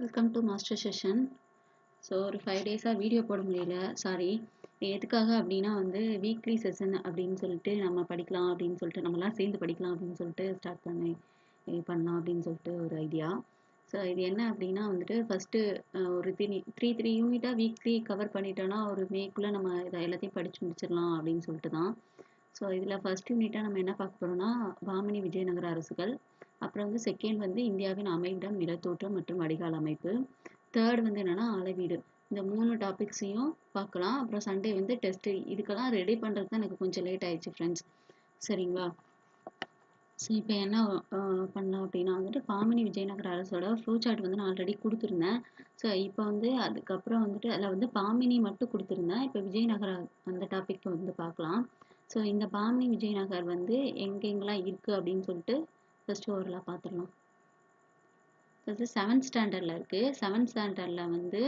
Welcome to master session so ஒரு five டேஸாக video போட முடியல. சாரி எதுக்காக அப்படின்னா வந்து வீக்லி செஷன் அப்படின்னு சொல்லிட்டு நம்ம படிக்கலாம் அப்படின்னு சொல்லிட்டு நம்மலாம் சேர்ந்து படிக்கலாம் அப்படின்னு சொல்லிட்டு ஸ்டார்ட் பண்ணி பண்ணலாம் அப்படின்னு சொல்லிட்டு ஒரு ஐடியா ஸோ இது என்ன அப்படின்னா வந்துட்டு ஃபஸ்ட்டு ஒரு த்ரீ த்ரீ த்ரீ யூனிட்டாக வீக்லி கவர் பண்ணிட்டோன்னா ஒரு மேக்குள்ளே நம்ம இதை எல்லாத்தையும் படித்து முடிச்சிடலாம் அப்படின்னு சொல்லிட்டு தான் ஸோ இதில் ஃபஸ்ட் யூனிட்டாக நம்ம என்ன பார்க்க போகிறோம்னா பாமினி விஜயநகர அரசுகள். அப்புறம் வந்து செகண்ட் வந்து இந்தியாவின் அமைவிடம் நிலத்தோற்றம் மற்றும் வடிகால் அமைப்பு. தேர்ட் வந்து என்னென்னா அளவீடு. இந்த மூணு டாபிக்ஸையும் பார்க்கலாம். அப்புறம் சண்டே வந்து டெஸ்ட்டு இதுக்கெல்லாம் ரெடி பண்ணுறது தான் எனக்கு கொஞ்சம் லேட் ஆயிடுச்சு ஃப்ரெண்ட்ஸ் சரிங்களா? ஸோ இப்போ என்ன பண்ணலாம் அப்படின்னா வந்துட்டு பாமினி விஜயநகர் அரசோட ஃப்ளூ சார்ட் வந்து நான் ஆல்ரெடி கொடுத்துருந்தேன். ஸோ இப்போ வந்து அதுக்கப்புறம் வந்துட்டு அதில் வந்து பாமினி மட்டும் கொடுத்துருந்தேன். இப்போ விஜயநகர் அந்த டாபிக் வந்து பார்க்கலாம். ஸோ இந்த பாமினி விஜயநகர் வந்து எங்கெங்கெல்லாம் இருக்குது அப்படின்னு சொல்லிட்டு ஃபஸ்ட்டு ஓரலாக பார்த்துடலாம் ஃபஸ்ட்டு செவன்த் ஸ்டாண்டர்டில் இருக்குது செவன்த் ஸ்டாண்டர்டில் வந்து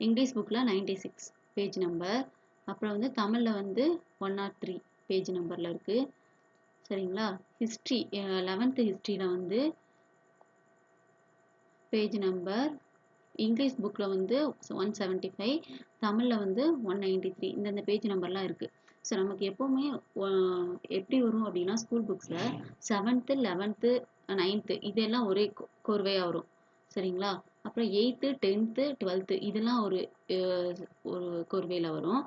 இங்கிலீஷ் புக்கில் நைன்டி சிக்ஸ் பேஜ் நம்பர் அப்புறம் வந்து தமிழில் வந்து ஒன் நாட் த்ரீ பேஜ் நம்பரில் இருக்குது சரிங்களா? ஹிஸ்ட்ரி லெவன்த்து ஹிஸ்ட்ரியில் வந்து பேஜ் நம்பர் இங்கிலீஷ் புக்கில் வந்து ஒன் செவன்ட்டி ஃபைவ் தமிழில் வந்து ஒன் நைன்டி த்ரீ இந்தந்த பேஜ் நம்பர்லாம் இருக்குது ஸோ நமக்கு எப்போவுமே எப்படி வரும் அப்படின்னா ஸ்கூல் புக்ஸில் செவன்த்து லெவன்த்து நைன்த்து இதெல்லாம் ஒரே கோர்வையாக வரும். சரிங்களா? அப்புறம் எயித்து டென்த்து டுவெல்த்து இதெல்லாம் ஒரு ஒரு கோர்வையில் வரும்.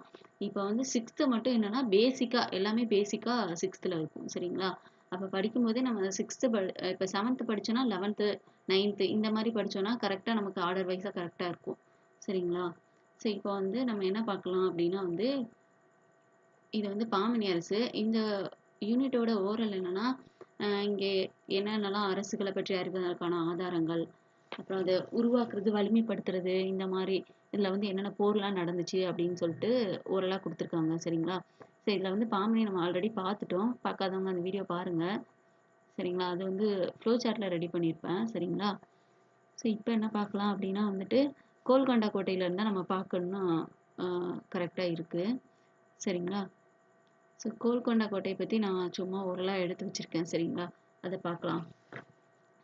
இப்போ வந்து சிக்ஸ்த்து மட்டும் என்னென்னா பேசிக்காக எல்லாமே பேசிக்காக சிக்ஸ்த்தில் இருக்கும். சரிங்களா? அப்போ படிக்கும்போதே நம்ம சிக்ஸ்த்து படி இப்போ செவன்த்து படித்தோன்னா லெவன்த்து நைன்த்து இந்த மாதிரி படித்தோன்னா கரெக்டாக நமக்கு ஆர்டர் வைஸாக கரெக்டாக இருக்கும். சரிங்களா? ஸோ இப்போ வந்து நம்ம என்ன பார்க்கலாம் அப்படின்னா வந்து இது வந்து பாமணி அரசு இந்த யூனிட்டோட ஓரல் என்னன்னா இங்கே என்னென்னலாம் அரசுகளை பற்றி அறிவதற்கான ஆதாரங்கள் அப்புறம் அதை உருவாக்குறது வலிமைப்படுத்துறது இந்த மாதிரி இதில் வந்து என்னென்ன போர்லாம் நடந்துச்சு அப்படின்னு சொல்லிட்டு ஓரலாக கொடுத்துருக்காங்க சரிங்களா? சரி இதில் வந்து பாமணி நம்ம ஆல்ரெடி பார்த்துட்டோம். பார்க்காதவங்க அந்த வீடியோ பாருங்கள் சரிங்களா? அது வந்து ஃப்ளோ சார்ட்டில் ரெடி பண்ணியிருப்பேன் சரிங்களா? ஸோ இப்போ என்ன பார்க்கலாம் அப்படின்னா வந்துட்டு கோல்கொண்டா கோட்டையிலேருந்து நம்ம பார்க்கணும்னா கரெக்டாக இருக்குது சரிங்களா? ஸோ கோல்கொண்டா கோட்டையை பற்றி நான் சும்மா ஓரலாக எடுத்து வச்சுருக்கேன் சரிங்களா? அதை பார்க்கலாம்.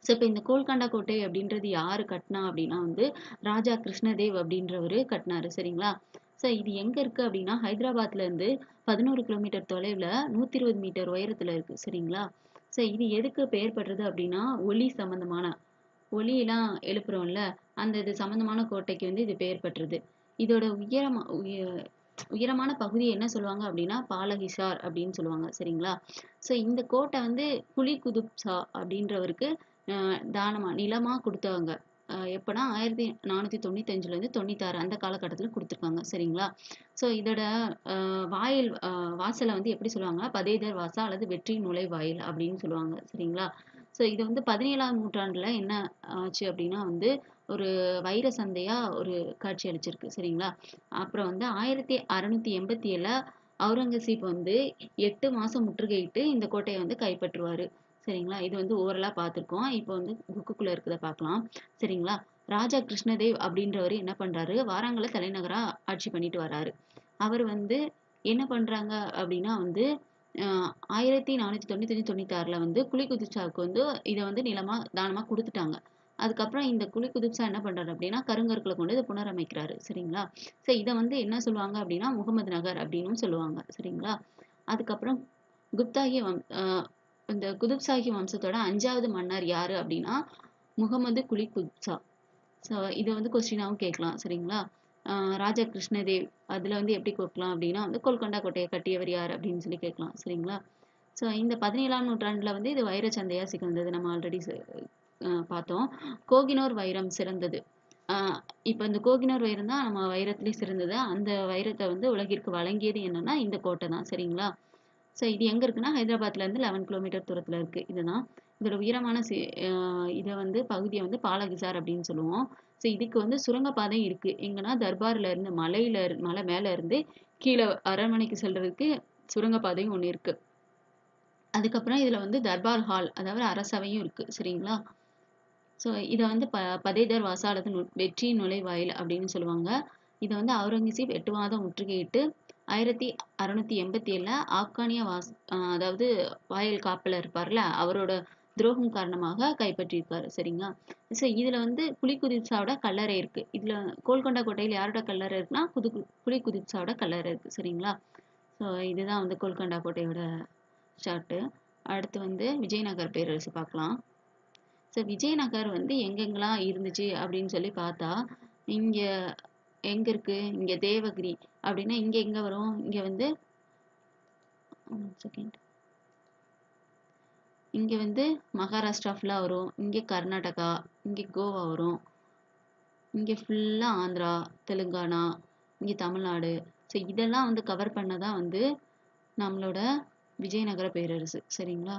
ஸோ இப்போ இந்த கோல்கொண்டா கோட்டை அப்படின்றது யார் கட்டினா அப்படின்னா வந்து ராஜா கிருஷ்ணதேவ் அப்படின்றவர் கட்டினாரு சரிங்களா? ஸோ இது எங்கே இருக்குது அப்படின்னா ஹைதராபாத்லேருந்து பதினோரு கிலோமீட்டர் தொலைவில் நூற்றி இருபது மீட்டர் உயரத்தில் இருக்குது சரிங்களா? ஸோ இது எதுக்கு பெயர் பெற்றது அப்படின்னா ஒலி சம்மந்தமான ஒலியெல்லாம் எழுப்புறோம்ல அந்த இது சம்மந்தமான கோட்டைக்கு வந்து இது பெயர் பெற்றது. இதோட உயரமா உய உயரமான பகுதி என்ன சொல்லுவாங்க அப்படின்னா பாலஹிசார் அப்படின்னு சொல்லுவாங்க சரிங்களா? ஸோ இந்த கோட்டை வந்து புலி குதுப்சா அப்படின்றவருக்கு தானமா நிலமா கொடுத்தவங்க. எப்போனா ஆயிரத்தி நானூற்றி தொண்ணூத்தஞ்சுலேருந்து தொண்ணூத்தாறு அந்த காலகட்டத்தில் கொடுத்துருக்காங்க சரிங்களா? ஸோ இதோட வாயில் வாசலை வந்து எப்படி சொல்லுவாங்க பதேதர் வாசா அல்லது வெற்றி நுழைவாயில் அப்படின்னு சொல்லுவாங்க சரிங்களா? ஸோ இது வந்து பதினேழாம் நூற்றாண்டில் என்ன ஆச்சு அப்படின்னா வந்து ஒரு வைர சந்தையாக ஒரு காட்சி அளிச்சிருக்கு சரிங்களா? அப்புறம் வந்து ஆயிரத்தி அறநூற்றி எண்பத்தி ஏழில் அவுரங்கசீப் வந்து எட்டு மாதம் முற்றுகையிட்டு இந்த கோட்டையை வந்து கைப்பற்றுவார் சரிங்களா? இது வந்து ஓவரலாக பார்த்துருக்கோம். இப்போ வந்து புக்குக்குள்ளே இருக்கிறத பார்க்கலாம் சரிங்களா? ராஜா கிருஷ்ணதேவ் அப்படின்றவர் என்ன பண்ணுறாரு வாராங்கல தலைநகராக ஆட்சி பண்ணிட்டு வராரு. அவர் வந்து என்ன பண்ணுறாங்க அப்படின்னா வந்து ஆயிரத்தி நானூற்றி தொண்ணூத்தஞ்சு தொண்ணூத்தாறில் வந்து குழி குதிச்சாவுக்கு வந்து இதை வந்து நிலமாக தானமாக கொடுத்துட்டாங்க. அதுக்கப்புறம் இந்த குலி குதுப்சா என்ன பண்ணுறாரு அப்படின்னா கருங்கற்களை கொண்டு இதை புனரமைக்கிறாரு. சரிங்களா? ஸோ இதை வந்து என்ன சொல்லுவாங்க அப்படின்னா முகமது நகர் அப்படின்னு சொல்லுவாங்க. சரிங்களா? அதுக்கப்புறம் குப்தாகி வம் இந்த குதுப்சாகி வம்சத்தோட அஞ்சாவது மன்னர் யாரு அப்படின்னா முகமது குலி குதுப்ஷா ஸோ இதை வந்து கொஸ்டினாகவும் கேட்கலாம். சரிங்களா? ராஜா கிருஷ்ணதேவ் அதில் வந்து எப்படி கொடுக்கலாம் அப்படின்னா வந்து கோல்கொண்டா கோட்டையை கட்டியவர் யார் அப்படின்னு சொல்லி கேட்கலாம். சரிங்களா? ஸோ இந்த பதினேழாம் நூற்றாண்டில் வந்து இது வைர சந்தையாக சிறந்தது நம்ம ஆல்ரெடி பார்த்தோம். கோகினோர் வைரம் சிறந்தது. இப்போ இந்த கோகினோர் வைரம் தான் நம்ம வைரத்திலே சிறந்தது. அந்த வைரத்தை வந்து உலகிற்கு வழங்கியது என்னன்னா இந்த கோட்டை தான். சரிங்களா? ஸோ இது எங்கே இருக்குன்னா ஹைதராபாத்லேருந்து லெவன் கிலோமீட்டர் தூரத்தில் இருக்குது இதுதான். இதோட உயரமான சி இதை வந்து பகுதியை வந்து பாலகிசார் அப்படின்னு சொல்லுவோம். ஸோ இதுக்கு வந்து சுரங்கப்பாதை இருக்குது எங்கன்னா தர்பாரில் இருந்து மலையில மலை மேலே இருந்து கீழே அரண்மனைக்கு செல்றதுக்கு சுரங்கப்பாதையும் ஒன்று இருக்குது அதுக்கப்புறம் இதில் வந்து தர்பார் ஹால் அதாவது அரசவையும் இருக்குது சரிங்களா? ஸோ இதை வந்து ப பதைதர் வாசா நு வெற்றி நுழைவாயில் அப்படின்னு சொல்லுவாங்க. இதை வந்து அவுரங்கசீப் எட்டு மாதம் முற்றுகையிட்டு ஆயிரத்தி அறநூற்றி எண்பத்தி ஏழில் ஆப்கானிய வாஸ் அதாவது வாயில் காப்பில் இருப்பார்ல அவரோட துரோகம் காரணமாக கைப்பற்றியிருக்காரு சரிங்களா? ஸோ இதில் வந்து புலிகுதிச்சாவோட கல்லறை இருக்கு. இதில் கோல்கொண்டா கோட்டையில் யாரோட கல்லறை இருக்குன்னா புது குதிப்சாவோட கல்லறை இருக்கு. சரிங்களா? ஸோ இதுதான் வந்து கோல்கொண்டா கோட்டையோட ஷார்ட்டு அடுத்து வந்து விஜயநகர் பேரரசு பார்க்கலாம். ஸோ விஜயநகர் வந்து எங்கெங்கெல்லாம் இருந்துச்சு அப்படின்னு சொல்லி பார்த்தா இங்கே எங்கே இருக்குது இங்கே தேவகிரி அப்படின்னா இங்கே எங்கே வரும்? இங்கே வந்து செகண்ட் இங்கே வந்து மகாராஷ்டிரா ஃபுல்லாக வரும். இங்கே கர்நாடகா இங்கே கோவா வரும். இங்கே ஃபுல்லாக ஆந்திரா தெலுங்கானா இங்கே தமிழ்நாடு. ஸோ இதெல்லாம் வந்து கவர் பண்ணதான் வந்து நம்மளோட விஜயநகர பேரரசு. சரிங்களா?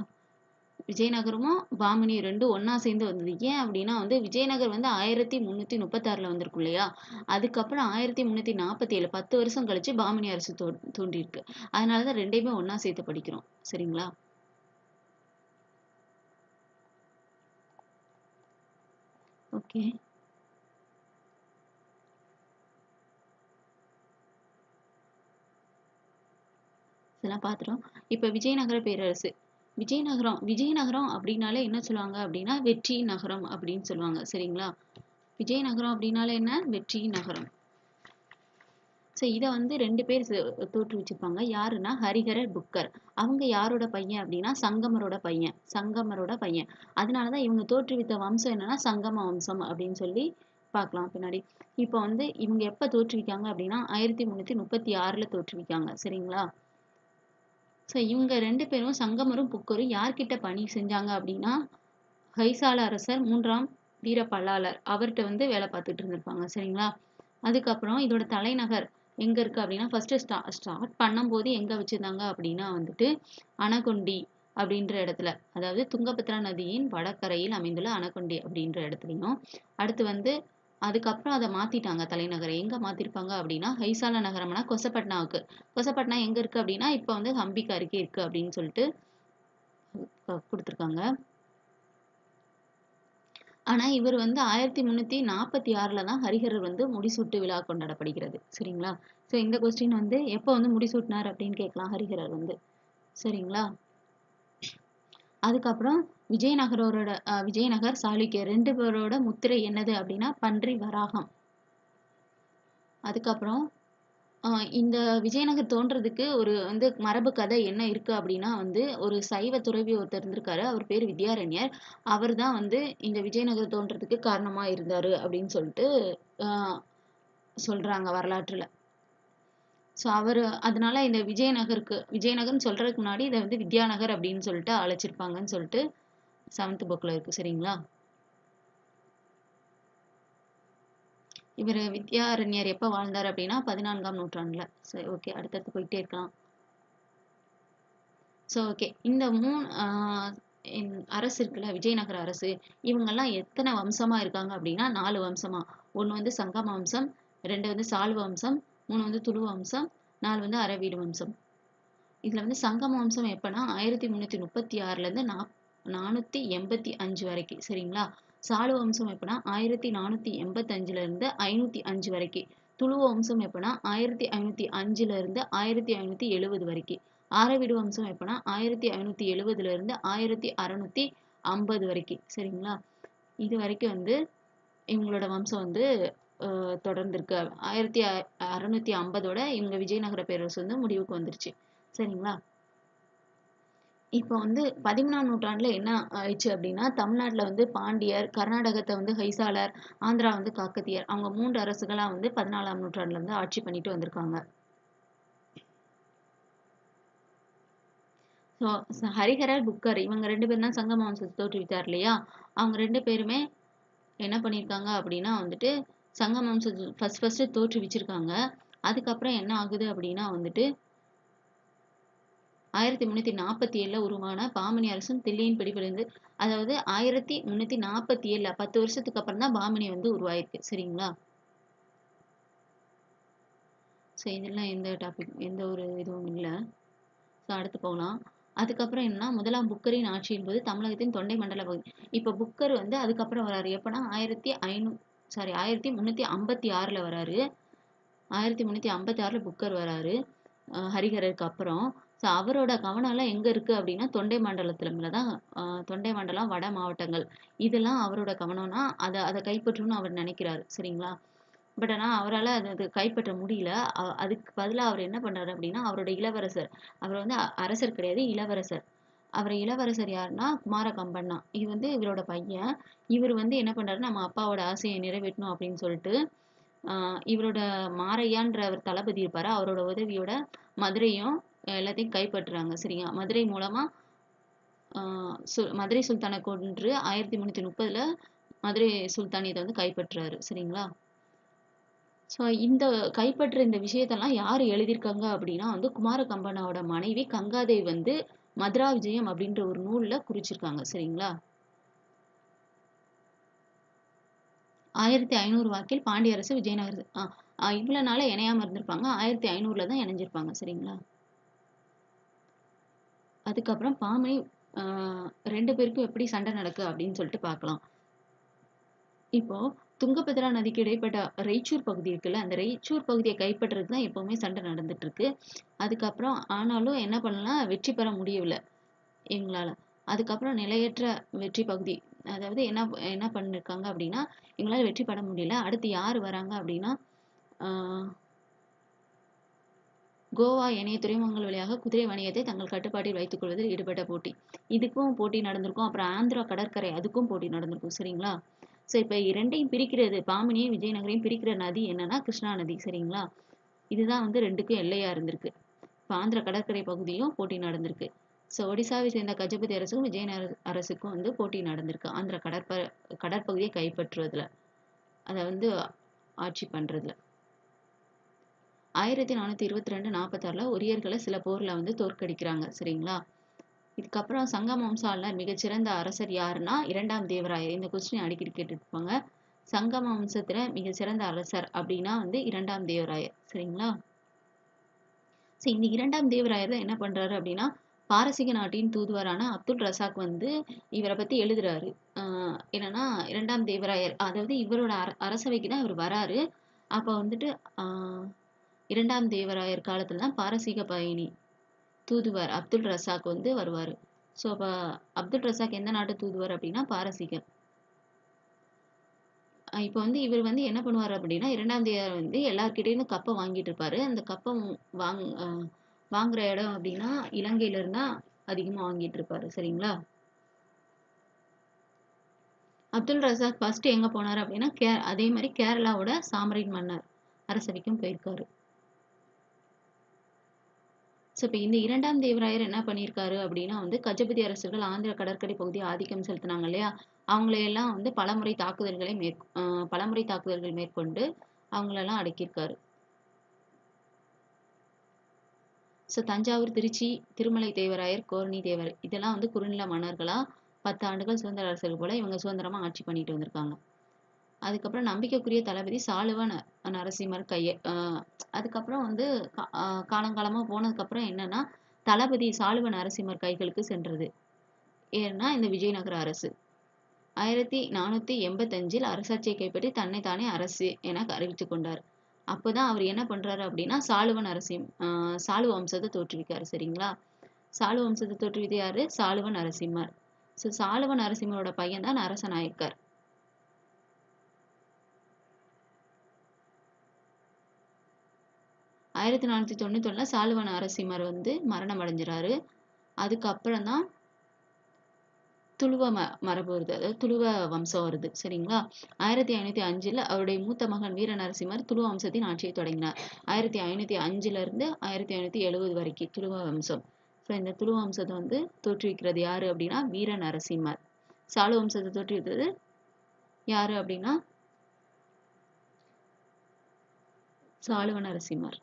விஜயநகரமும் பாமினி ரெண்டும் ஒன்னா சேர்ந்து வந்தது. ஏன் அப்படின்னா வந்து விஜயநகர் வந்து ஆயிரத்தி முன்னூத்தி முப்பத்தாறுல வந்திருக்கும் இல்லையா? அதுக்கப்புறம் ஆயிரத்தி முன்னூத்தி நாற்பத்தி ஏழு பத்து வருஷம் கழிச்சு பாமினி அரசு தோ தோன்றியிருக்கு. அதனாலதான் ரெண்டையுமே ஒன்னா சேர்த்து படிக்கிறோம். சரிங்களா? ஓகே. இதெல்லாம் பார்த்துட்டோம் இப்போ விஜயநகர பேரரசு விஜயநகரம் விஜயநகரம் அப்படின்னாலே என்ன சொல்லுவாங்க அப்படின்னா வெற்றி நகரம் அப்படின்னு சொல்லுவாங்க. சரிங்களா? விஜயநகரம் அப்படின்னாலே என்ன? வெற்றி நகரம். ஸோ இதை வந்து ரெண்டு பேர் தோற்றுவிச்சிருப்பாங்க யாருன்னா ஹரிஹரர் புக்கர். அவங்க யாரோட பையன் அப்படின்னா சங்கமரோட பையன். சங்கமரோட பையன். அதனால தான் இவங்க தோற்றுவித்த வம்சம் என்னன்னா சங்கம வம்சம் அப்படின்னு சொல்லி பார்க்கலாம் பின்னாடி. இப்போ வந்து இவங்க எப்போ தோற்றுவிக்காங்க அப்படின்னா ஆயிரத்தி முந்நூற்றி முப்பத்தி ஆறில் தோற்றுவிக்காங்க. சரிங்களா? ஸோ இவங்க ரெண்டு பேரும் சங்கமரும் புக்கரும் யார்கிட்ட பணி செஞ்சாங்க அப்படின்னா ஹைசால அரசர் மூன்றாம் வீர பல்லாளர் அவர்கிட்ட வந்து வேலை பார்த்துட்டு இருந்திருப்பாங்க சரிங்களா? அதுக்கப்புறம் இதோட தலைநகர் எங்க இருக்கு அப்படின்னா ஃபர்ஸ்ட் ஸ்டா ஸ்டார்ட் பண்ணும்போது எங்க வச்சிருந்தாங்க அப்படின்னா வந்துட்டு அணகொண்டி அப்படின்ற இடத்துல. அதாவது துங்கபத்ரா நதியின் வடக்கரையில் அமைந்துள்ள அணகொண்டி அப்படின்ற இடத்துலையும். அடுத்து வந்து அதுக்கப்புறம் அதை மாற்றிட்டாங்க தலைநகரை. எங்கே மாற்றிருப்பாங்க அப்படின்னா ஹைசால நகரம்னா கொசப்பட்னாவுக்கு. கொசப்பட்னா எங்கே இருக்குது அப்படின்னா இப்போ வந்து ஹம்பிக்கு அருகே இருக்குது அப்படின்னு சொல்லிட்டு கொடுத்துருக்காங்க. ஆனால் இவர் வந்து ஆயிரத்தி முந்நூற்றி நாற்பத்தி ஆறில் தான் ஹரிஹரர் வந்து முடிசூட்டு விழா கொண்டாடப்படுகிறது. சரிங்களா? ஸோ இந்த கொஸ்டின் வந்து எப்போ வந்து முடிசூட்டினார் அப்படின்னு கேட்கலாம் ஹரிஹரர் வந்து. சரிங்களா? அதுக்கப்புறம் விஜயநகரோட விஜயநகர் சாளுக்கியர் ரெண்டு பேரோட முத்திரை என்னது அப்படின்னா பன்றி வராகம். அதுக்கப்புறம் இந்த விஜயநகர் தோன்றதுக்கு ஒரு வந்து மரபு கதை என்ன இருக்குது அப்படின்னா வந்து ஒரு சைவ துறவி ஒருத்தர் இருந்திருக்காரு. அவர் பேர் வித்யாரண்யர். அவர் தான் வந்து இந்த விஜயநகர் தோன்றதுக்கு காரணமாக இருந்தார் அப்படின்னு சொல்லிட்டு சொல்கிறாங்க வரலாற்றில். ஸோ அவர் அதனால இந்த விஜயநகருக்கு விஜயநகர்னு சொல்கிறதுக்கு முன்னாடி இதை வந்து வித்யாநகர் அப்படின்னு சொல்லிட்டு அழைச்சிருப்பாங்கன்னு சொல்லிட்டு செவன்த் புக்கில் இருக்கு சரிங்களா? இவர் வித்யாரண்யர் எப்போ வாழ்ந்தார் அப்படின்னா பதினான்காம் நூற்றாண்டில். சரி ஓகே அடுத்தடுத்து போயிட்டே இருக்கலாம். ஸோ ஓகே இந்த மூணு அரசு இருக்குல்ல விஜயநகர அரசு இவங்கெல்லாம் எத்தனை வம்சமாக இருக்காங்க அப்படின்னா நாலு வம்சமாக ஒன்று வந்து சங்கம வம்சம் ரெண்டு வந்து சால்வ வம்சம் மூணு வந்து துளு வம்சம் நாலு வந்து அரவீடு வம்சம். இதில் வந்து சங்கம வம்சம் எப்போனா ஆயிரத்தி முந்நூற்றி முப்பத்தி ஆறுலேருந்து இருந்து நானூற்றி நானூத்தி எண்பத்தி அஞ்சு வரைக்கும். சரிங்களா? சாளுவ வம்சம் எப்பன்னா ஆயிரத்தி நானூத்தி எண்பத்தி அஞ்சுல இருந்து ஐநூத்தி அஞ்சு வரைக்கும். துளுவ வம்சம் எப்பன்னா ஆயிரத்தி ஐநூத்தி அஞ்சுல இருந்து ஆயிரத்தி ஐநூத்தி எழுபது வரைக்கும். ஆரவிடு வம்சம் எப்பன்னா ஆயிரத்தி ஐநூத்தி எழுபதுலேருந்து ஆயிரத்தி அறுநூத்தி ஐம்பது வரைக்கும். சரிங்களா? இது வரைக்கும் வந்து இவங்களோட வம்சம் வந்து தொடர்ந்துருக்கு. ஆயிரத்தி அறநூற்றி அறுநூத்தி ஐம்பதோட இவங்க விஜயநகர பேரரசு வந்து முடிவுக்கு வந்துருச்சு. சரிங்களா? இப்போ வந்து பதிமூணாம் நூற்றாண்டில் என்ன ஆயிடுச்சு அப்படின்னா தமிழ்நாட்டில் வந்து பாண்டியர் கர்நாடகத்தை வந்து ஹைசாலர் ஆந்திரா வந்து காக்கத்தியர் அவங்க மூன்று அரசுகளாக வந்து பதினாலாம் நூற்றாண்டுலேருந்து ஆட்சி பண்ணிட்டு வந்திருக்காங்க. ஸோ ஹரிஹரர் புக்கர் இவங்க ரெண்டு பேரும் தான் சங்கம வம்சத்தை தோற்றுவித்தார் இல்லையா? அவங்க ரெண்டு பேருமே என்ன பண்ணியிருக்காங்க அப்படின்னா வந்துட்டு சங்கம வம்சத்தை ஃபஸ்ட் ஃபஸ்ட்டு தோற்றுவிச்சிருக்காங்க. அதுக்கப்புறம் என்ன ஆகுது அப்படின்னா வந்துட்டு ஆயிரத்தி முன்னூத்தி நாற்பத்தி ஏழுல உருவான பாமணி அரசும் தில்லியின் பிடிப்பிலிருந்து அதாவது ஆயிரத்தி முன்னூத்தி நாற்பத்தி ஏழுல பத்து வருஷத்துக்கு அப்புறம் தான் பாமணி வந்து உருவாயிருக்கு. சரிங்களா? ஸோ இதெல்லாம் எந்த டாபிக் எந்த ஒரு இதுவும் இல்லை. ஸோ அடுத்து போகலாம் அதுக்கப்புறம் என்னன்னா முதலாம் புக்கரின் ஆட்சியின் போது தமிழகத்தின் தொண்டை மண்டல பகுதி. இப்போ புக்கர் வந்து அதுக்கப்புறம் வராரு. எப்போனா ஆயிரத்தி ஐநூ சாரி ஆயிரத்தி முந்நூற்றி ஐம்பத்தி ஆறில் வராரு. ஆயிரத்தி முந்நூற்றி ஐம்பத்தி ஆறில் புக்கர் வராரு. ஹரிஹரருக்கு அப்புறம். ஸோ அவரோட கவனம்லாம் எங்கே இருக்குது அப்படின்னா தொண்டை மண்டலத்துல தான் தொண்டை மண்டலம் வட மாவட்டங்கள். இதெல்லாம் அவரோட கவனம்னா அதை அதை கைப்பற்றணும்னு அவர் நினைக்கிறாரு. சரிங்களா? பட் ஆனால் அவரால் அது அது கைப்பற்ற முடியல. அதுக்கு பதிலாக அவர் என்ன பண்ணுறாரு அப்படின்னா அவரோட இளவரசர். அவர் வந்து அ- அரசர் கிடையாது இளவரசர். அவர் இளவரசர் யாருன்னா குமார கம்பண்ணா இது வந்து இவரோட பையன். இவர் வந்து என்ன பண்ணுறாரு நம்ம அப்பாவோட ஆசையை நிறைவேற்றணும் அப்படின்னு சொல்லிட்டு இவரோட மாரையான்ற ஒரு தளபதி இருப்பார். அவரோட உதவியோட மதுரையும் எல்லாத்தையும் கைப்பற்றுறாங்க. சரிங்களா மதுரை மூலமாக சு மதுரை சுல்தானை கொன்று ஆயிரத்தி முந்நூற்றி முப்பதில் மதுரை சுல்தானியத்தை வந்து கைப்பற்றுறாரு சரிங்களா? ஸோ இந்த கைப்பற்ற இந்த விஷயத்தெல்லாம் யார் எழுதியிருக்காங்க அப்படின்னா வந்து குமார கம்பனாவோட மனைவி கங்காதேவி வந்து மதுரா விஜயம் அப்படின்ற ஒரு நூலில் குறிச்சிருக்காங்க. சரிங்களா? ஆயிரத்தி ஐநூறு வாக்கில் பாண்டிய அரசு விஜயநகர் ஆ ஆ, இணையாமல் இருந்திருப்பாங்க. ஆயிரத்தி ஐநூறுல தான் இணைஞ்சிருப்பாங்க. சரிங்களா? அதுக்கப்புறம் பாமணி ரெண்டு பேருக்கும் எப்படி சண்டை நடக்கு அப்படின்னு சொல்லிட்டு பார்க்கலாம். இப்போ துங்கபத்ரா நதிக்கு இடைப்பட்ட ரெய்ச்சூர் பகுதி இருக்குல்ல அந்த ரெய்ச்சூர் பகுதியை கைப்பற்றுறதுக்கு தான் எப்பவுமே சண்டை நடந்துட்டு இருக்கு. அதுக்கப்புறம் ஆனாலும் என்ன பண்ணலாம்? வெற்றி பெற முடியவில்லை. எங்களால். அதுக்கப்புறம் நிலையற்ற வெற்றி பகுதி. அதாவது என்ன என்ன பண்ணிருக்காங்க அப்படின்னா எங்களால் வெற்றி பெற முடியல. அடுத்து யார் வராங்க அப்படின்னா கோவா இணைய துறைமுகங்கள் வழியாக குதிரை வணிகத்தை தங்கள் கட்டுப்பாட்டில் வைத்துக் கொள்வதில் ஈடுபட்ட போட்டி. இதுக்கும் போட்டி நடந்திருக்கும். அப்புறம் ஆந்திரா கடற்கரை அதுக்கும் போட்டி நடந்திருக்கும். சரிங்களா? ஸோ இப்போ இரண்டையும் பிரிக்கிறது. பாமினியும் விஜயநகரையும் பிரிக்கிற நதி என்னன்னா கிருஷ்ணா நதி. சரிங்களா? இதுதான் வந்து ரெண்டுக்கும் எல்லையா இருந்திருக்கு. இப்போ ஆந்திர கடற்கரை பகுதியும் போட்டி நடந்திருக்கு. ஸோ ஒடிசாவை சேர்ந்த கஜபதி அரசுக்கும் விஜயநகர அரசுக்கும் வந்து போட்டி நடந்திருக்கு. ஆந்திர கடற்ப கடற்பகுதியை கைப்பற்றுவதில். அதை வந்து ஆட்சி பண்ணுறதுல ஆயிரத்தி நானூற்றி இருபத்தி ரெண்டு நாற்பத்தாறுல ஒரியர்களை சில போரில் வந்து தோற்கடிக்கிறாங்க சரிங்களா? இதுக்கப்புறம் சங்கம் வம்சாவில் மிகச்சிறந்த அரசர் யாருன்னா இரண்டாம் தேவராயர். இந்த கொஸ்டின் அடிக்கடி கேட்டுருப்பாங்க. சங்கம் சங்கம மிகச்சிறந்த அரசர் அப்படின்னா வந்து இரண்டாம் தேவராயர் சரிங்களா? சரி இந்த இரண்டாம் தேவராயர் தான் என்ன பண்ணுறாரு அப்படின்னா பாரசீக நாட்டின் தூதுவரான அப்துல் ரசாக் வந்து இவரை பற்றி எழுதுறாரு. என்னன்னா இரண்டாம் தேவராயர் அதாவது இவரோட அர அரசவைக்கு தான் இவர் வராரு. அப்போ வந்துட்டு இரண்டாம் தேவராயர் காலத்தில் தான் பாரசீக பயணி தூதுவர் அப்துல் ரசாக் வந்து வருவார். ஸோ அப்போ அப்துல் ரசாக் எந்த நாட்டு தூதுவர் அப்படின்னா பாரசீக இப்போ வந்து இவர் வந்து என்ன பண்ணுவார் அப்படின்னா இரண்டாம் தேவர் வந்து எல்லார்கிட்டேயும் கப்பை வாங்கிட்டு இருப்பாரு. அந்த கப்பை வாங் வாங்குற இடம் அப்படின்னா இலங்கையில இருந்தா அதிகமாக வாங்கிட்டு இருப்பாரு. சரிங்களா? அப்துல் ரசாக் ஃபர்ஸ்ட் எங்க போனாரு அப்படின்னா கே அதே மாதிரி கேரளாவோட சாமரின் மன்னர் அரசவைக்கும் போயிருக்காரு. ஸோ இப்போ இந்த இரண்டாம் தேவராயர் என்ன பண்ணியிருக்காரு அப்படின்னா வந்து கஜபதி அரசர்கள் ஆந்திர கடற்கரை பகுதியை ஆதிக்கம் செலுத்தினாங்க இல்லையா? அவங்களையெல்லாம் வந்து பலமுறை தாக்குதல்களை மேற் பலமுறை தாக்குதல்கள் மேற்கொண்டு அவங்களெல்லாம் அடக்கியிருக்காரு. ஸோ தஞ்சாவூர் திருச்சி திருமலை தேவராயர் கோரணி தேவர் இதெல்லாம் வந்து குறுநில மன்னர்களாக பத்து ஆண்டுகள் சுதந்திர அரசர்கள் போல இவங்க சுதந்திரமாக ஆட்சி பண்ணிட்டு வந்திருக்காங்க. அதுக்கப்புறம் நம்பிக்கைக்குரிய தளபதி சாலுவ ந- நரசிம்மர் கைய அதுக்கப்புறம் வந்து கா- காலங்காலமாக போனதுக்கப்புறம் என்னென்னா என்னன்னா தளபதி சாலுவ நரசிம்மர் கைகளுக்கு சென்றது. ஏன்னா இந்த விஜயநகர அரசு. ஆயிரத்தி நானூற்றி எண்பத்தஞ்சில் அரசாட்சியை கைப்பற்றி தன்னைத்தானே அரசு என அறிவித்து கொண்டார். அப்போதான் அவர் என்ன பண்ணுறாரு அப்படின்னா சாலுவன் நரசிம் சாலுவ வம்சத்தை தோற்றுவிக்காரு சரிங்களா? சாலுவ வம்சத்தை தோற்றுவித்து சாலுவ நரசிம்மர். ஸோ சாலுவ நரசிம்மரோட பையன் தான் அரசநாயக்கர். ஆயிரத்தி நானூற்றி தொண்ணூத்தொன்னில் ஒண்ணுல சாலுவ நரசிம்மர் வந்து மரணம் அடைஞ்சிறாரு. அதுக்கப்புறம் தான் துளுவ ம மரபு வருது. அதாவது துளுவ வம்சம் வருது. சரிங்களா? ஆயிரத்தி ஐநூற்றி அஞ்சில் அவருடைய மூத்த மகன் வீர நரசிம்மர் துளுவ வம்சத்தின் ஆட்சியை தொடங்கினார். ஆயிரத்தி ஐநூற்றி அஞ்சுலேருந்து ஆயிரத்தி ஐநூற்றி எழுபது வரைக்கும் துளுவ வம்சம். ஸோ இந்த துளுவ வம்சத்தை வந்து தோற்றுவிக்கிறது யாரு அப்படின்னா வீர நரசிம்மர் சாலு வம்சத்தை தோற்றுவித்தது யாரு அப்படின்னா சாலுவ நரசிம்மர்.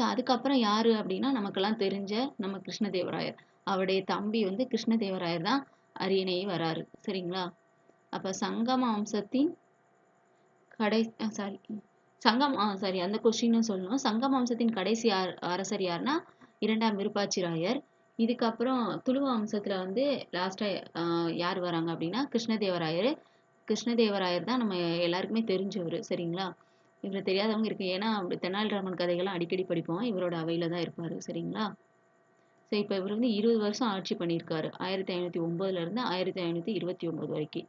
ஸோ அதுக்கப்புறம் யார் அப்படின்னா நமக்கெல்லாம் தெரிஞ்ச நம்ம கிருஷ்ணதேவராயர். அவருடைய தம்பி வந்து கிருஷ்ணதேவராயர் தான் அரியணை வராரு. சரிங்களா? அப்போ சங்கம வம்சத்தின் கடை சாரி சங்கம் ஆ சாரி அந்த கொஸ்டினும் சொல்லணும். சங்கம் வம்சத்தின் கடைசி யார் அரசர் யாருன்னா இரண்டாம் விருப்பாச்சிராயர். இதுக்கப்புறம் துளுவ வம்சத்தில் வந்து லாஸ்ட்டாக யார் வராங்க அப்படின்னா கிருஷ்ணதேவராயர். கிருஷ்ணதேவராயர் தான் நம்ம எல்லாருக்குமே தெரிஞ்சவர். சரிங்களா? இவரை தெரியாதவங்க இருக்கு. ஏன்னா அப்படி தெனாலிராமன் கதைகள்லாம் அடிக்கடி படிப்போம். இவரோட அவையில தான் இருப்பாரு. சரிங்களா? ஸோ இப்போ இவர் வந்து இருபது வருஷம் ஆட்சி பண்ணியிருக்காரு. ஆயிரத்தி ஐநூற்றி ஒம்போதுல இருந்து ஆயிரத்தி ஐநூற்றி இருபத்தி ஒம்பது வரைக்கும்.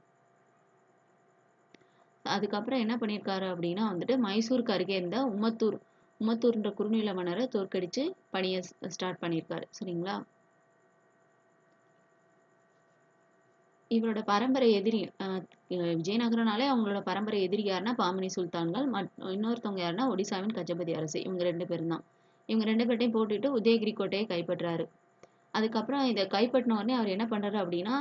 அதுக்கப்புறம் என்ன பண்ணியிருக்காரு அப்படின்னா வந்துட்டு மைசூருக்கு அருகே இருந்த உம்மத்தூர் உம்மத்தூர்ன்ற குறுநில மன்னரை தோற்கடிச்சு பணியை ஸ்டார்ட் பண்ணியிருக்காரு. சரிங்களா? இவரோட பரம்பரை எதிரி விஜயநகரனாலே அவங்களோட பரம்பரை எதிரி யாருன்னா பாமினி சுல்தான்கள் மற்- இன்னொருத்தவங்க யாருன்னா ஒடிசாவின் கஜபதி அரசு இவங்க ரெண்டு பேரும் தான் இவங்க ரெண்டு பேர்ட்டையும் போட்டுட்டு உதயகிரி கோட்டையை கைப்பற்றாரு. அதுக்கப்புறம் இதை கைப்பற்றின உடனே அவர் என்ன பண்றாரு அப்படின்னா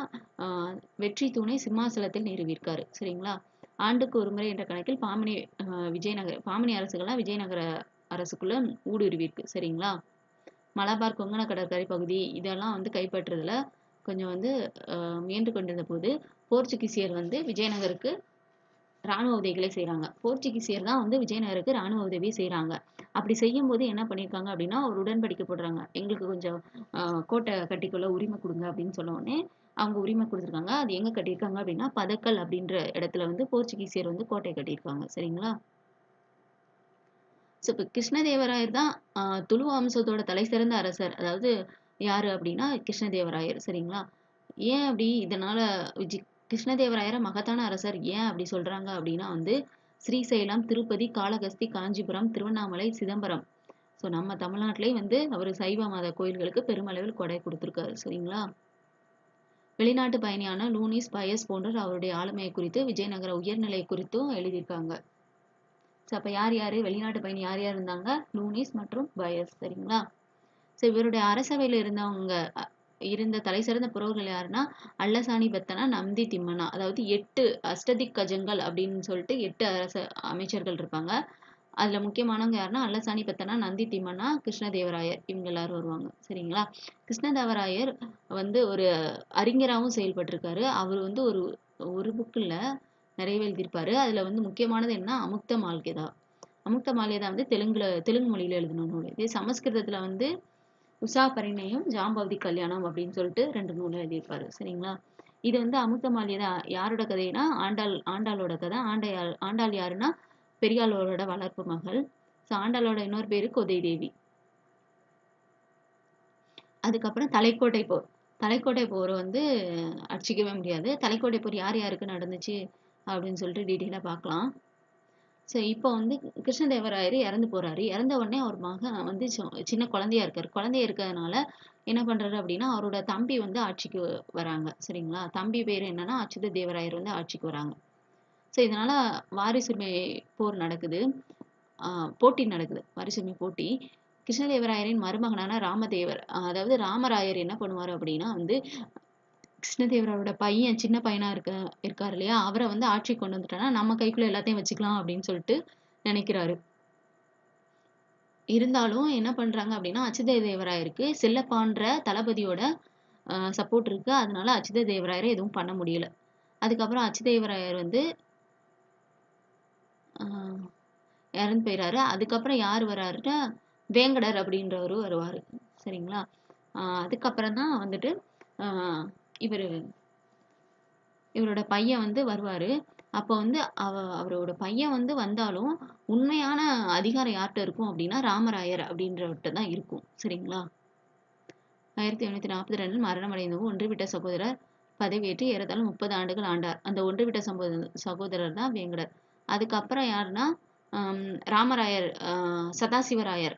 வெற்றி தூணை சிம்மாசலத்தில் நிறுவியிருக்காரு. சரிங்களா? ஆண்டுக்கு ஒரு முறை என்ற கணக்கில் பாமினி விஜயநகர பாமினி அரசுகள்லாம் விஜயநகர அரசுக்குள்ள ஊடுருவிருக்கு சரிங்களா? மலபார் கொங்கண கடற்கரை பகுதி இதெல்லாம் வந்து கைப்பற்றுறதுல கொஞ்சம் வந்து முயன்று கொண்டிருந்த போது போர்ச்சுகீசியர் வந்து விஜயநகருக்கு ராணுவ உதவிகளை செய்கிறாங்க போர்ச்சுகீசியர் தான் வந்து விஜயநகருக்கு ராணுவ உதவி செய்கிறாங்க அப்படி செய்யும் போது என்ன பண்ணியிருக்காங்க அப்படின்னா ஒரு உடன்படிக்கை போடுறாங்க. எங்களுக்கு கொஞ்சம் கோட்டை கட்டிக்கொள்ள உரிமை கொடுங்க அப்படின்னு சொன்னோடனே அவங்க உரிமை கொடுத்துருக்காங்க. அது எங்கே கட்டியிருக்காங்க அப்படின்னா பதக்கல் அப்படின்ற இடத்துல வந்து போர்ச்சுகீசியர் வந்து கோட்டை கட்டியிருக்காங்க. சரிங்களா? ஸோ இப்போ கிருஷ்ணதேவராயர் தான் துளு வம்சத்தோட தலை சிறந்த அரசர். அதாவது யாரு அப்படின்னா கிருஷ்ணதேவராயர் சரிங்களா? ஏன் அப்படி இதனால விஜி கிருஷ்ணதேவராயரை மகத்தான அரசர் ஏன் அப்படி சொல்றாங்க அப்படின்னா வந்து ஸ்ரீசைலம் திருப்பதி காளகஸ்தி காஞ்சிபுரம் திருவண்ணாமலை சிதம்பரம். ஸோ நம்ம தமிழ்நாட்டிலே வந்து அவர் சைவ மத கோயில்களுக்கு பெருமளவில் கொடை கொடுத்துருக்காரு சரிங்களா? வெளிநாட்டு பயணியான லூனிஸ் பயஸ் போன்றோர் அவருடைய ஆளுமையை குறித்து விஜயநகர உயர்நிலை குறித்தும் எழுதியிருக்காங்க. ஸோ அப்போ யார் யார்? வெளிநாட்டு பயணி யார் யார் இருந்தாங்க? லூனிஸ் மற்றும் பயஸ் சரிங்களா? ஸோ இவருடைய அரசவையில் இருந்தவங்க இருந்த தலை சிறந்த புறவர்கள் யாருன்னா அல்லசாணி பத்தனா நந்தி திம்மனா. அதாவது எட்டு அஷ்டதிக் கஜங்கள் அப்படின்னு சொல்லிட்டு எட்டு அரச அமைச்சர்கள் இருப்பாங்க. அதில் முக்கியமானவங்க யாருன்னா அல்லசாணி பத்தனா நந்தி திம்மனா கிருஷ்ணதேவராயர். இவங்க எல்லாரும் வருவாங்க. சரிங்களா? கிருஷ்ணதேவராயர் வந்து ஒரு அறிஞராகவும் செயல்பட்டிருக்காரு. அவர் வந்து ஒரு ஒரு புக்கில் நிறைய எழுதியிருப்பாரு அதில் வந்து முக்கியமானது என்ன? அமுக்த மால்கேதா. அமுக்த மால்கேதா வந்து தெலுங்குல தெலுங்கு மொழியில் எழுதின நூல். இதே சமஸ்கிருதத்தில் வந்து உஷா பரிணயம் ஜாம்பவதி கல்யாணம் அப்படின்னு சொல்லிட்டு ரெண்டு நூல் எழுதியிருப்பாரு. சரிங்களா? இது வந்து அமுக்த யாரோட கதைனா ஆண்டாள் ஆண்டாளோட கதை. ஆண்டையாள் ஆண்டாள் யாருன்னா பெரியாளோட வளர்ப்பு மகள். ஸோ ஆண்டாளோட இன்னொரு பேரு கொதை தேவி அதுக்கப்புறம் தலைக்கோட்டை போர். தலைக்கோட்டை போர் வந்து அடிச்சிக்கவே முடியாது. தலைக்கோட்டை போர் யார் யாருக்கு நடந்துச்சு அப்படின்னு சொல்லிட்டு டீட்டெயிலாக பார்க்கலாம். ஸோ இப்போ வந்து கிருஷ்ணதேவராயர் இறந்து போகிறாரு இறந்த உடனே அவர் மகன் வந்து சின்ன குழந்தையா இருக்கார். குழந்தையா இருக்கிறதுனால என்ன பண்ணுறாரு அப்படின்னா அவரோட தம்பி வந்து ஆட்சிக்கு வராங்க. சரிங்களா? தம்பி பேர் என்னன்னா அச்சுத தேவராயர் வந்து ஆட்சிக்கு வராங்க. ஸோ இதனால வாரிசுரிமை போர் நடக்குது. போட்டி நடக்குது. வாரிசுரிமை போட்டி. கிருஷ்ணதேவராயரின் மருமகனான ராமதேவர் அதாவது ராமராயர் என்ன பண்ணுவார் அப்படின்னா வந்து கிருஷ்ணதேவராயோட பையன் சின்ன பையனாக இருக்க இருக்கார் இல்லையா? அவரை வந்து ஆட்சி கொண்டு வந்துட்டோம்னா நம்ம கைக்குள்ளே எல்லாத்தையும் வச்சுக்கலாம் அப்படின்னு சொல்லிட்டு நினைக்கிறாரு. இருந்தாலும் என்ன பண்ணுறாங்க அப்படின்னா அச்சுத தேவராயருக்கு செல்லப்பான்ற தளபதியோட சப்போர்ட் இருக்கு. அதனால அச்சுத தேவராயரை எதுவும் பண்ண முடியல. அதுக்கப்புறம் அச்சுதேவராயர் வந்து இறந்து போயிறாரு. அதுக்கப்புறம் யார் வராருன்னா வேங்கடர் அப்படின்றவரு வருவார். சரிங்களா? அதுக்கப்புறம் தான் வந்துட்டு இவர் இவரோட பையன் வந்து வருவாரு. அப்போ வந்து அவ அவரோட பையன் வந்து வந்தாலும் உண்மையான அதிகாரம் யார்கிட்ட இருக்கும் அப்படின்னா ராமராயர் அப்படின்றவர்கிட்ட தான் இருக்கும். சரிங்களா? ஆயிரத்தி எழுநூத்தி நாற்பத்தி ரெண்டில் மரணம் அடைந்தவும் ஒன்றுவிட்ட சகோதரர் பதவியேற்று ஏறத்தாழ முப்பது ஆண்டுகள் ஆண்டார். அந்த ஒன்றுவிட்ட சகோதரர் சகோதரர் தான் வேங்கடர். அதுக்கப்புறம் யாருன்னா ராமராயர் சதாசிவராயர்.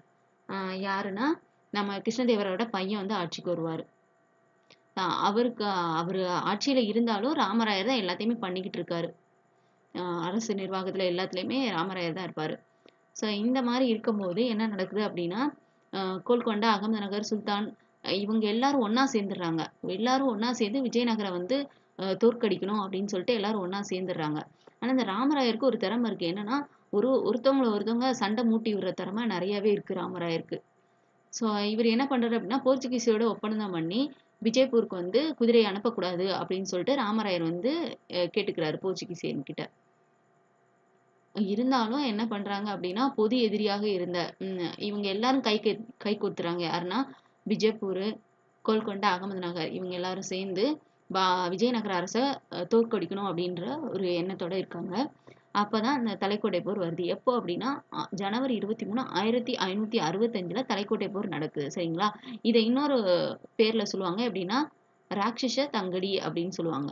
யாருன்னா நம்ம கிருஷ்ணதேவரோட பையன் வந்து ஆட்சிக்கு வருவார். அவருக்கு அவர் ஆட்சியில் இருந்தாலும் ராமராயர் தான் எல்லாத்தையுமே பண்ணிக்கிட்டு இருக்காரு. அரசு நிர்வாகத்தில் எல்லாத்துலேயுமே ராமராயர் தான் இருப்பார். ஸோ இந்த மாதிரி இருக்கும்போது என்ன நடக்குது அப்படின்னா கோல்கொண்டா அகமதுநகர் சுல்தான் இவங்க எல்லாரும் ஒன்றா சேர்ந்துடுறாங்க. எல்லாரும் ஒன்றா சேர்ந்து விஜயநகரை வந்து தோற்கடிக்கணும் அப்படின்னு சொல்லிட்டு எல்லாரும் ஒன்றா சேர்ந்துடுறாங்க. ஆனால் இந்த ராமராயருக்கு ஒரு திறமை இருக்குது என்னென்னா ஒரு ஒருத்தவங்கள ஒருத்தவங்க சண்டை மூட்டி விடுற திறமை நிறையாவே இருக்குது ராமராயருக்கு. ஸோ இவர் என்ன பண்ணுறாரு அப்படின்னா போர்ச்சுகீஸோட ஒப்பந்தம் பண்ணி விஜயப்பூருக்கு வந்து குதிரையை அனுப்பக்கூடாது அப்படின்னு சொல்லிட்டு ராமராயர் வந்து கேட்டுக்கிறாரு போர்ச்சுகீசியன் கிட்ட. இருந்தாலும் என்ன பண்றாங்க அப்படின்னா பொது எதிரியாக இருந்த இவங்க எல்லாரும் கை கை கொடுத்துறாங்க. யாருன்னா விஜயபூர் கோல்கொண்டா அகமது நகர் இவங்க எல்லாரும் சேர்ந்து பா விஜயநகர அரசை தோற்கடிக்கணும் அப்படின்ற ஒரு எண்ணத்தோட இருக்காங்க. அப்பதான் அந்த தலைக்கோட்டை போர் வருது. எப்போ அப்படின்னா ஜனவரி இருபத்தி மூணு ஆயிரத்தி ஐநூத்தி அறுபத்தஞ்சுல தலைக்கோட்டை போர் நடக்குது. சரிங்களா? இதை இன்னொரு பேர்ல சொல்லுவாங்க. எப்படின்னா ராட்சச தங்கடி அப்படின்னு சொல்லுவாங்க.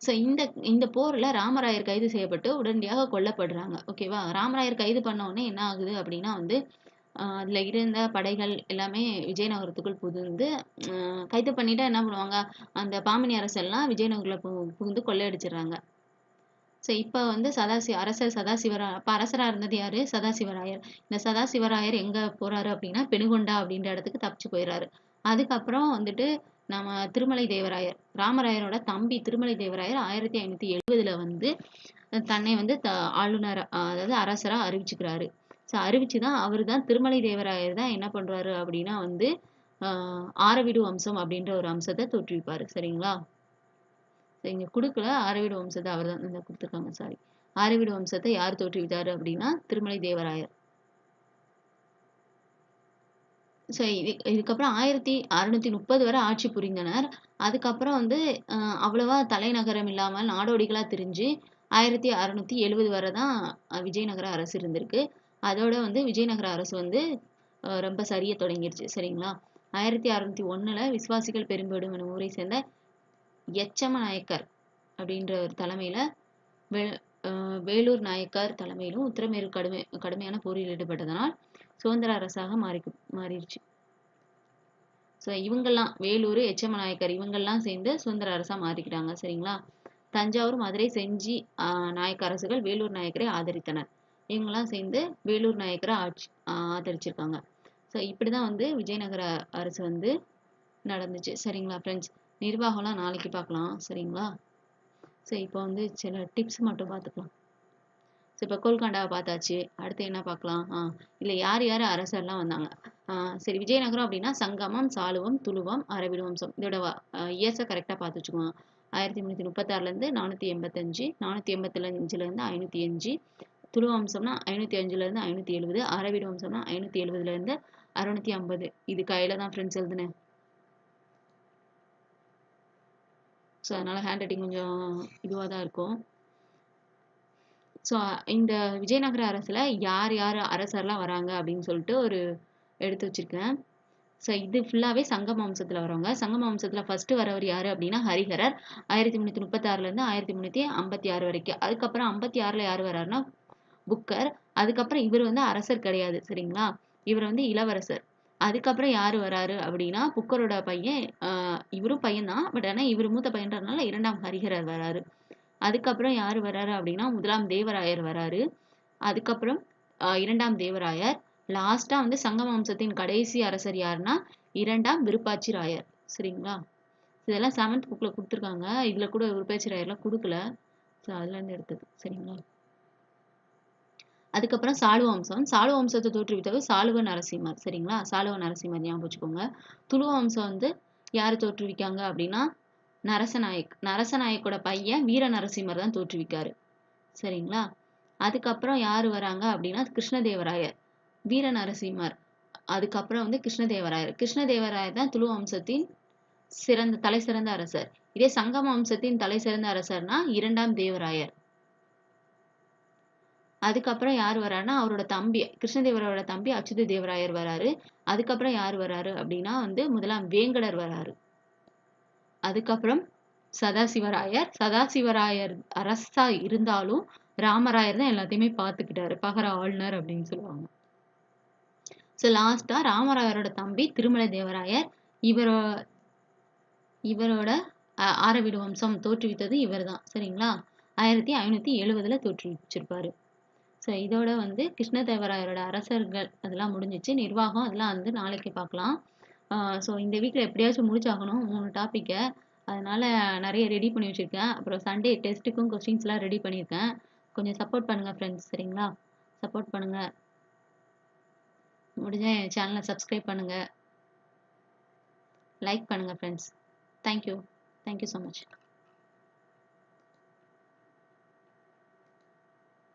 ஸோ இந்த இந்த போரில் ராமராயர் கைது செய்யப்பட்டு உடனடியாக கொல்லப்படுறாங்க. ஓகேவா ராமராயர் கைது பண்ண உடனே என்ன ஆகுது அப்படின்னா வந்து அதில் இருந்த படைகள் எல்லாமே விஜயநகரத்துக்குள் புகுந்து கைது பண்ணிட்டா என்ன பண்ணுவாங்க? அந்த பாமணி அரசெல்லாம் விஜயநகரில் பு புகுந்து கொள்ளையடிச்சிடுறாங்க. ஸோ இப்போ வந்து சதாசி அரசர் சதாசிவரா அப்போ அரசராக இருந்தது யார்? சதாசிவராயர். இந்த சதாசிவராயர் எங்கே போகிறாரு அப்படின்னா பெனுகொண்டா அப்படின்ற இடத்துக்கு தப்பிச்சு போயிடுறாரு. அதுக்கப்புறம் வந்துட்டு நம்ம திருமலை தேவராயர் ராமராயரோட தம்பி திருமலை தேவராயர் ஆயிரத்தி ஐநூற்றி எழுபதில் வந்து தன்னை வந்து த ஆளுநர் அதாவது அரசராக அறிவிச்சுக்கிறாரு. ஸோ அறிவிச்சுதான் அவர் தான் திருமலை தேவராயர் தான் என்ன பண்ணுறாரு அப்படின்னா வந்து ஆரவிடு வம்சம் அப்படின்ற ஒரு அம்சத்தை தோற்றுவிப்பாரு. சரிங்களா? இங்கே கொடுக்கல. ஆரவிடு வம்சத்தை அவர் தான் இந்த கொடுத்துருக்காங்க. சாரி ஆரவிடு வம்சத்தை யார் தோற்றுவித்தார் அப்படின்னா திருமலை தேவராயர். ஸோ இது இதுக்கப்புறம் ஆயிரத்தி அறுநூத்தி முப்பது வரை ஆட்சி புரிந்தனர். அதுக்கப்புறம் வந்து அவ்வளவா தலைநகரம் இல்லாமல் நாடோடிகளாக திரிஞ்சு ஆயிரத்தி அறுநூத்தி எழுபது வரை தான் விஜயநகர அரசு இருந்திருக்கு. அதோட வந்து விஜயநகர அரசு வந்து ரொம்ப சரிய தொடங்கிருச்சு. சரிங்களா? ஆயிரத்தி அறுநூத்தி ஒன்றில் விசுவாசிகள் பெரும்பேடும் என ஊரை சேர்ந்த எச்சம நாயக்கர் அப்படின்ற ஒரு தலைமையில வே வேலூர் நாயக்கர் தலைமையிலும் உத்தரமேரூர் கடுமை கடுமையான போரில் ஈடுபட்டதனால் சுதந்திர அரசாக மாறி மாறிடுச்சு ஸோ இவங்கெல்லாம் வேலூர் எச்சம நாயக்கர் இவங்கெல்லாம் சேர்ந்து சுதந்திர அரசாக மாறிக்கிட்டாங்க. சரிங்களா? தஞ்சாவூர் மதுரை செஞ்சி நாயக்க அரசுகள் வேலூர் நாயக்கரை ஆதரித்தனர். இவங்கெல்லாம் சேர்ந்து வேலூர் நாயக்கரை ஆட்சி ஆதரிச்சிருக்காங்க. ஸோ இப்படி தான் வந்து விஜயநகர அரசு வந்து நடந்துச்சு. சரிங்களா ஃப்ரெண்ட்ஸ் நிர்வாகம்லாம் நாளைக்கு பார்க்கலாம். சரிங்களா? சரி இப்போ வந்து சில டிப்ஸ் மட்டும் பார்த்துக்கலாம். ஸோ இப்போ கோல்காண்டாவை பார்த்தாச்சு. அடுத்து என்ன பார்க்கலாம்? ஆ இல்லை யார் யார் அரசர்லாம் வந்தாங்க? ஆ, சரி விஜயநகரம் அப்படின்னா சங்கமம் சாலுவம் துளுவம் அரவிடு வம்சம். இதோட இயர்ஸை கரெக்டாக பார்த்து வச்சுக்கோங்க. ஆயிரத்தி முந்நூற்றி முப்பத்தாறுலேருந்து நானூற்றி எண்பத்தஞ்சு நானூற்றி எண்பத்தஞ்சுலேருந்து ஐநூற்றி அஞ்சு துளு வம்சம்னா ஐநூற்றி அஞ்சுலேருந்து ஐநூற்றி எழுபது அரவிடு வம்சம்னா ஐநூற்றி எழுபதுலேருந்து அறுநூத்தி ஐம்பது. இது கையில் தான் ஃப்ரெண்ட்ஸ் எழுதுனேன் ஸோ அதனால் ஹேண்ட் ரைட்டிங் கொஞ்சம் இதுவாக தான் இருக்கும். ஸோ இந்த விஜயநகர அரசில் யார் யார் அரசர்லாம் வராங்க அப்படின்னு சொல்லிட்டு ஒரு எடுத்து வச்சிருக்கேன். ஸோ இது ஃபுல்லாகவே சங்கம் வம்சத்தில் வரவங்க. சங்கம் வம்சத்தில் ஃபஸ்ட்டு வரவர் யார் அப்படின்னா ஹரிஹரர். ஆயிரத்தி முந்நூற்றி முப்பத்தாறுலேருந்து ஆயிரத்தி முந்நூற்றி ஐம்பத்தி ஆறு வரைக்கும். அதுக்கப்புறம் ஐம்பத்தி ஆறில் யார் வராருன்னா புக்கர். அதுக்கப்புறம் இவர் வந்து அரசர் கிடையாது சரிங்களா? இவர் வந்து இளவரசர். அதுக்கப்புறம் யார் வராரு அப்படின்னா புக்கரோட பையன் இவரும் பையன் தான் பட் ஆனால் இவர் மூத்த பையன்றதுனால இரண்டாம் ஹரிஹரர் வராரு. அதுக்கப்புறம் யார் வராரு அப்படின்னா முதலாம் தேவராயர் வராரு. அதுக்கப்புறம் இரண்டாம் தேவராயர். லாஸ்ட்டாக வந்து சங்கம் வம்சத்தின் கடைசி அரசர் யாருன்னா இரண்டாம் விருப்பாச்சி ராயர் சரிங்களா? இதெல்லாம் செவன்த் புக்கில் கொடுத்துருக்காங்க. இதில் கூட விருப்பாச்சி ராயர்லாம் கொடுக்கல. ஸோ அதுலேருந்து எடுத்தது சரிங்களா? அதுக்கப்புறம் சாளுவ வம்சம் சாளுவ வம்சத்தை தோற்றுவித்தவர் சாளுவ நரசிம்மர். சரிங்களா? சாளுவ நரசிம்மர் ஞாபகம் வச்சுக்கோங்க. துளுவ வம்சம் வந்து யார் தோற்றுவிக்காங்க அப்படின்னா நரசநாயக் நரசநாயக்கோட பையன் வீர நரசிம்மர் தான் தோற்றுவிக்காரு. சரிங்களா? அதுக்கப்புறம் யார் வராங்க அப்படின்னா கிருஷ்ணதேவராயர். வீர நரசிம்மர். அதுக்கப்புறம் வந்து கிருஷ்ணதேவராயர். கிருஷ்ணதேவராயர் தான் துளு வம்சத்தின் சிறந்த தலை சிறந்த அரசர். இதே சங்கம் வம்சத்தின் தலை சிறந்த அரசர்னா இரண்டாம் தேவராயர். அதுக்கப்புறம் யார் வராருன்னா அவரோட தம்பி கிருஷ்ணதேவரோட தம்பி அச்சுத தேவராயர் வராரு. அதுக்கப்புறம் யார் வராரு அப்படின்னா வந்து முதலாம் வேங்கடர் வராரு. அதுக்கப்புறம் சதாசிவராயர். சதாசிவராயர் அரசா இருந்தாலும் ராமராயர் தான் எல்லாத்தையுமே பார்த்துக்கிட்டாரு. பகர ஆளுநர் அப்படின்னு சொல்லுவாங்க. ஸோ லாஸ்டா ராமராயரோட தம்பி திருமலை தேவராயர். இவரோ இவரோட அஹ், ஆரவிடு வம்சம் தோற்றுவித்தது இவர்தான். சரிங்களா? ஆயிரத்தி ஐநூத்தி எழுபதுல தோற்றுவிச்சிருப்பாரு. ஸோ இதோட வந்து கிருஷ்ணதேவராயரோட அரசர்கள் அதெல்லாம் முடிஞ்சிச்சு. நிர்வாகம் அதெல்லாம் வந்து நாளைக்கு பார்க்கலாம். ஸோ இந்த வீக்கில் எப்படியாச்சும் முடிச்சாகணும் மூணு டாப்பிக்கை அதனால் நிறைய ரெடி பண்ணி வச்சுருக்கேன். அப்புறம் சண்டே டெஸ்ட்டுக்கும் கொஸ்டின்ஸ்லாம் ரெடி பண்ணியிருக்கேன். கொஞ்சம் சப்போர்ட் பண்ணுங்கள் ஃப்ரெண்ட்ஸ் சரிங்களா? சப்போர்ட் பண்ணுங்கள் முடிஞ்ச என் சேனலை சப்ஸ்கிரைப் பண்ணுங்கள் லைக் பண்ணுங்கள் friends thank you thank you so much